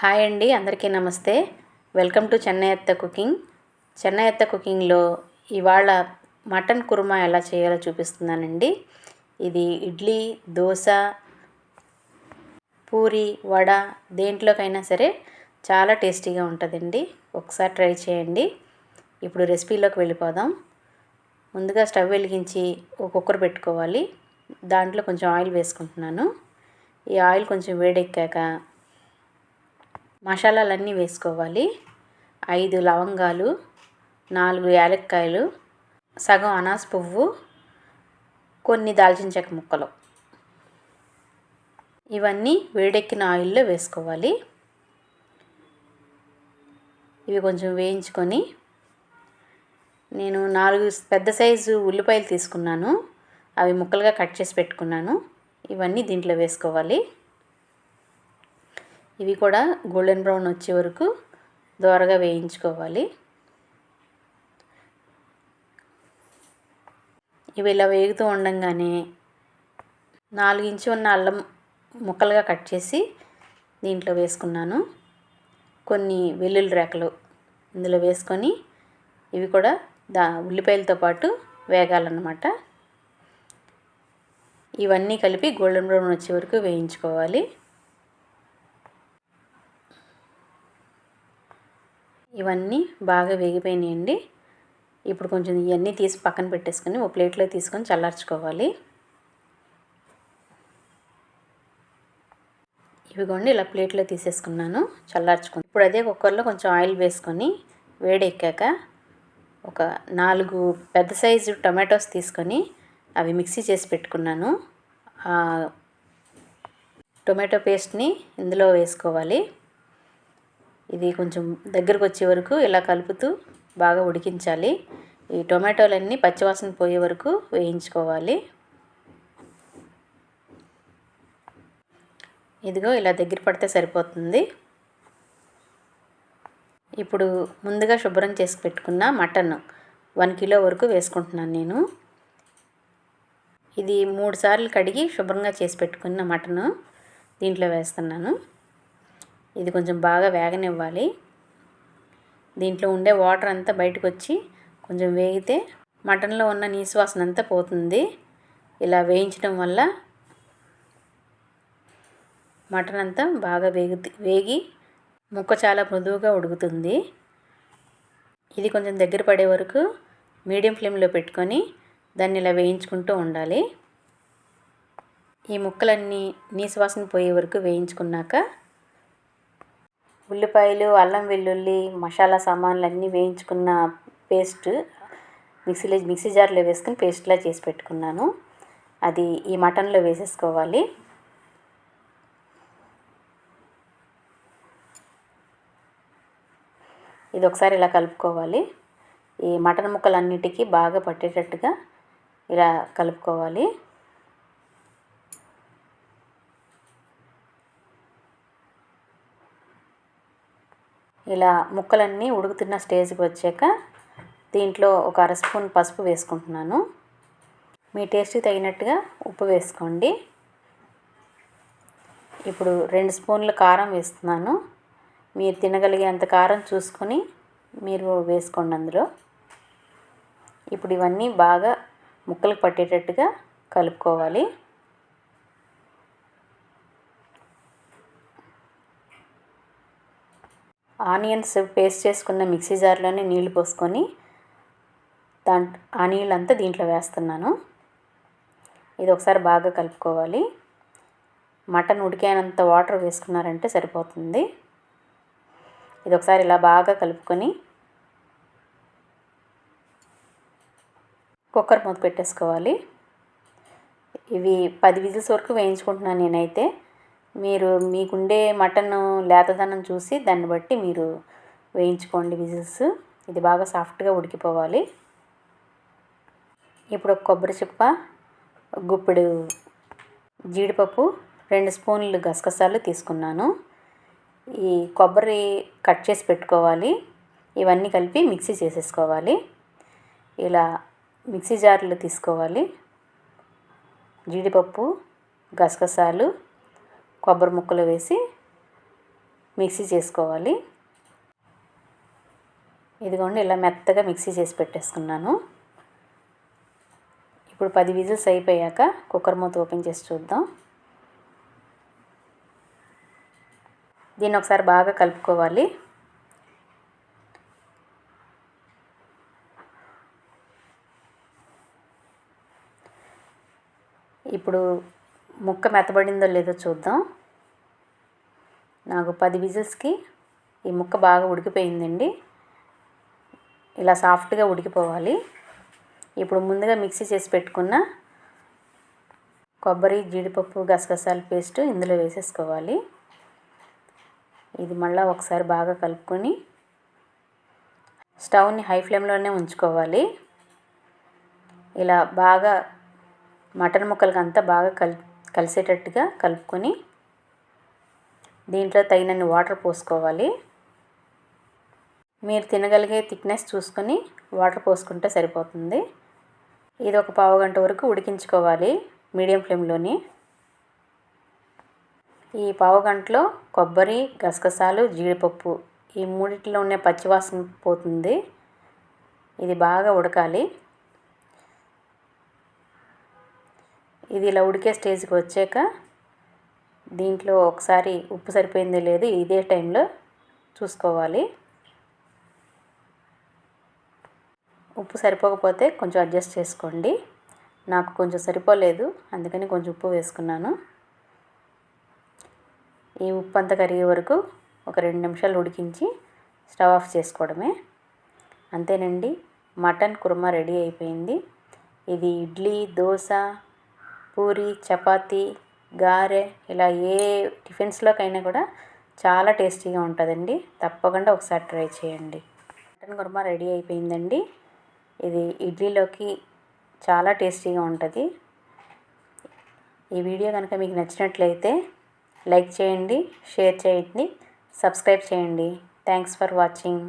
Hi అండి అందరికీ నమస్తే. వెల్కమ్ టు చెన్నై అత్త కుకింగ్. చెన్నై అత్త కుకింగ్లో ఇవాళ మటన్ కుర్మా ఎలా చేయాలో చూపిస్తున్నానండి. ఇది ఇడ్లీ దోశ పూరి వడ దేంట్లోకైనా సరే చాలా టేస్టీగా ఉంటుందండి. ఒకసారి ట్రై చేయండి. ఇప్పుడు రెసిపీలోకి వెళ్ళిపోదాం. ముందుగా స్టవ్ వెలిగించి ఒక కుక్కర్ పెట్టుకోవాలి. దాంట్లో కొంచెం ఆయిల్ వేసుకుంటున్నాను. ఈ ఆయిల్ కొంచెం వేడెక్కాక మసాలాలన్నీ వేసుకోవాలి. ఐదు లవంగాలు నాలుగు యాలక్కాయలు సగం అనాస పువ్వు కొన్ని దాల్చిన చెక్క ముక్కలు. ఇవన్నీ వేడెక్కిన ఆయిల్లో వేసుకోవాలి. ఇవి కొంచెం వేయించుకొని నేను నాలుగు పెద్ద సైజు ఉల్లిపాయలు తీసుకున్నాను. అవి ముక్కలుగా కట్ చేసి పెట్టుకున్నాను. ఇవన్నీ దీంట్లో వేసుకోవాలి. ఇవి కూడా గోల్డెన్ బ్రౌన్ వచ్చే వరకు దోరగా వేయించుకోవాలి. ఇవి ఇలా వేగుతూ ఉండంగానే నాలుగు ఇంచు ఉన్న అల్లం ముక్కలుగా కట్ చేసి దీంట్లో వేసుకున్నాను. కొన్ని వెల్లుల్లి రేకలు ఇందులో వేసుకొని ఇవి కూడా దా ఉల్లిపాయలతో పాటు వేగాలన్నమాట. ఇవన్నీ కలిపి గోల్డెన్ బ్రౌన్ వచ్చే వరకు వేయించుకోవాలి. ఇవన్నీ బాగా వేగిపోయినాయండి. ఇప్పుడు కొంచెం ఇవన్నీ తీసి పక్కన పెట్టేసుకొని ఒక ప్లేట్లో తీసుకొని చల్లార్చుకోవాలి. ఇవిగోండి ఇలా ప్లేట్లో తీసేసుకున్నాను చల్లార్చుకుని ఇప్పుడు అదే కుక్కర్లో కొంచెం ఆయిల్ వేసుకొని వేడెక్కాక ఒక నాలుగు పెద్ద సైజు టొమాటోస్ తీసుకొని అవి మిక్సీ చేసి పెట్టుకున్నాను. టొమాటో పేస్ట్ని ఇందులో వేసుకోవాలి. ఇది కొంచెం దగ్గరకు వచ్చే వరకు ఇలా కలుపుతూ బాగా ఉడికించాలి. ఈ టొమాటోలన్నీ పచ్చివాసన పోయే వరకు వేయించుకోవాలి. ఇదిగో ఇలా దగ్గర పడితే సరిపోతుంది. ఇప్పుడు ముందుగా శుభ్రం చేసి పెట్టుకున్న మటన్ వన్ కిలో వరకు వేసుకుంటున్నాను నేను. ఇది మూడు సార్లు కడిగి శుభ్రంగా చేసి పెట్టుకున్న మటను దీంట్లో వేస్తున్నాను. ఇది కొంచెం బాగా వేగనివ్వాలి. దీంట్లో ఉండే వాటర్ అంతా బయటకు వచ్చి కొంచెం వేగితే మటన్లో ఉన్న నీసువాసన అంతా పోతుంది. ఇలా వేయించడం వల్ల మటన్ అంతా బాగా వేగి వేగి ముక్క చాలా మృదువుగా ఉడుకుతుంది. ఇది కొంచెం దగ్గర పడే వరకు మీడియం ఫ్లేమ్లో పెట్టుకొని దాన్ని ఇలా వేయించుకుంటూ ఉండాలి. ఈ ముక్కలన్నీ నీసువాసన పోయే వరకు వేయించుకున్నాక ఉల్లిపాయలు అల్లం వెల్లుల్లి మసాలా సామాన్లు అన్నీ వేయించుకున్న పేస్ట్ మిక్సీలో మిక్సీ జార్లో వేసుకుని పేస్ట్లా చేసి పెట్టుకున్నాను. అది ఈ మటన్లో వేసేసుకోవాలి. ఇది ఒకసారి ఇలా కలుపుకోవాలి. ఈ మటన్ ముక్కలన్నిటికీ బాగా పట్టేటట్టుగా ఇలా కలుపుకోవాలి. ఇలా ముక్కలన్నీ ఉడుకుతున్న స్టేజ్కి వచ్చాక దీంట్లో ఒక అర స్పూన్ పసుపు వేసుకుంటున్నాను. మీ టేస్ట్కి తగినట్టుగా ఉప్పు వేసుకోండి. ఇప్పుడు రెండు స్పూన్ల కారం వేస్తున్నాను. మీరు తినగలిగేంత కారం చూసుకొని మీరు వేసుకోండి అందులో. ఇప్పుడు ఇవన్నీ బాగా ముక్కలకు పట్టేటట్టుగా కలుపుకోవాలి. ఆనియన్స్ పేస్ట్ చేసుకున్న మిక్సీ జార్లోనే నీళ్ళు పోసుకొని దాంట్ ఆ నీళ్ళంతా దీంట్లో వేస్తున్నాను. ఇది ఒకసారి బాగా కలుపుకోవాలి. మటన్ ఉడికేనంత వాటర్ వేసుకున్నారంటే సరిపోతుంది. ఇది ఒకసారి ఇలా బాగా కలుపుకొని కుక్కర్ మూత పెట్టేసుకోవాలి. ఇవి పది విజిల్స్ వరకు వేయించుకుంటున్నాను నేనైతే. మీరు మీకుండే మటన్ లేతదనం చూసి దాన్ని బట్టి మీరు వేయించుకోండి విజిల్స్. ఇది బాగా సాఫ్ట్గా ఉడికిపోవాలి. ఇప్పుడు ఒక కొబ్బరి చిప్ప గుప్పెడు జీడిపప్పు రెండు స్పూన్లు గసగసాలు తీసుకున్నాను. ఈ కొబ్బరి కట్ చేసి పెట్టుకోవాలి. ఇవన్నీ కలిపి మిక్సీ చేసేసుకోవాలి. ఇలా మిక్సీ జార్లు తీసుకోవాలి. జీడిపప్పు గసగసాలు కొబ్బరి ముక్కలు వేసి మిక్సీ చేసుకోవాలి. ఇదిగోండి ఇలా మెత్తగా మిక్సీ చేసి పెట్టేసుకున్నాను. ఇప్పుడు పది విజిల్స్ అయిపోయాక కుక్కర్ మూత ఓపెన్ చేసి చూద్దాం. దీన్ని ఒకసారి బాగా కలుపుకోవాలి. ఇప్పుడు ముక్క మెత్తబడిందో లేదో చూద్దాం. నాకు పది విజిల్స్కి ఈ ముక్క బాగా ఉడికిపోయిందండి. ఇలా సాఫ్ట్గా ఉడికిపోవాలి. ఇప్పుడు ముందుగా మిక్సీ చేసి పెట్టుకున్న కొబ్బరి జీడిపప్పు గసగసాల పేస్ట్ ఇందులో వేసేసుకోవాలి. ఇది మళ్ళీ ఒకసారి బాగా కలుపుకొని స్టవ్ని హై ఫ్లేమ్లోనే ఉంచుకోవాలి. ఇలా బాగా మటన్ ముక్కలకి అంతా బాగా కలిపి కలిసేటట్టుగా కలుపుకొని దీంట్లో తగినన్ని వాటర్ పోసుకోవాలి. మీరు తినగలిగే థిక్నెస్ చూసుకొని వాటర్ పోసుకుంటే సరిపోతుంది. ఇది ఒక పావు గంట వరకు ఉడికించుకోవాలి మీడియం ఫ్లేమ్లోని. ఈ పావు గంటలో కొబ్బరి గసగసాలు జీడిపప్పు ఈ మూడిట్లో ఉండే పచ్చివాసన పోతుంది. ఇది బాగా ఉడకాలి. ఇది ఇలా ఉడికే స్టేజ్కి వచ్చాక దీంట్లో ఒకసారి ఉప్పు సరిపోయిందో లేదు ఇదే టైంలో చూసుకోవాలి. ఉప్పు సరిపోకపోతే కొంచెం అడ్జస్ట్ చేసుకోండి. నాకు కొంచెం సరిపోలేదు అందుకని కొంచెం ఉప్పు వేసుకున్నాను. ఈ ఉప్పు అంతా కరిగే వరకు ఒక రెండు నిమిషాలు ఉడికించి స్టవ్ ఆఫ్ చేసుకోవడమే. అంతేనండి మటన్ కుర్మా రెడీ అయిపోయింది. ఇది ఇడ్లీ దోశ పూరి చపాతీ గారె ఇలా ఏ టిఫిన్స్లోకైనా కూడా చాలా టేస్టీగా ఉంటుందండి. తప్పకుండా ఒకసారి ట్రై చేయండి. మటన్ కుర్మా రెడీ అయిపోయిందండి. ఇది ఇడ్లీలోకి చాలా టేస్టీగా ఉంటుంది. ఈ వీడియో కనుక మీకు నచ్చినట్లయితే లైక్ చేయండి షేర్ చేయండి సబ్స్క్రైబ్ చేయండి. Thanks for watching.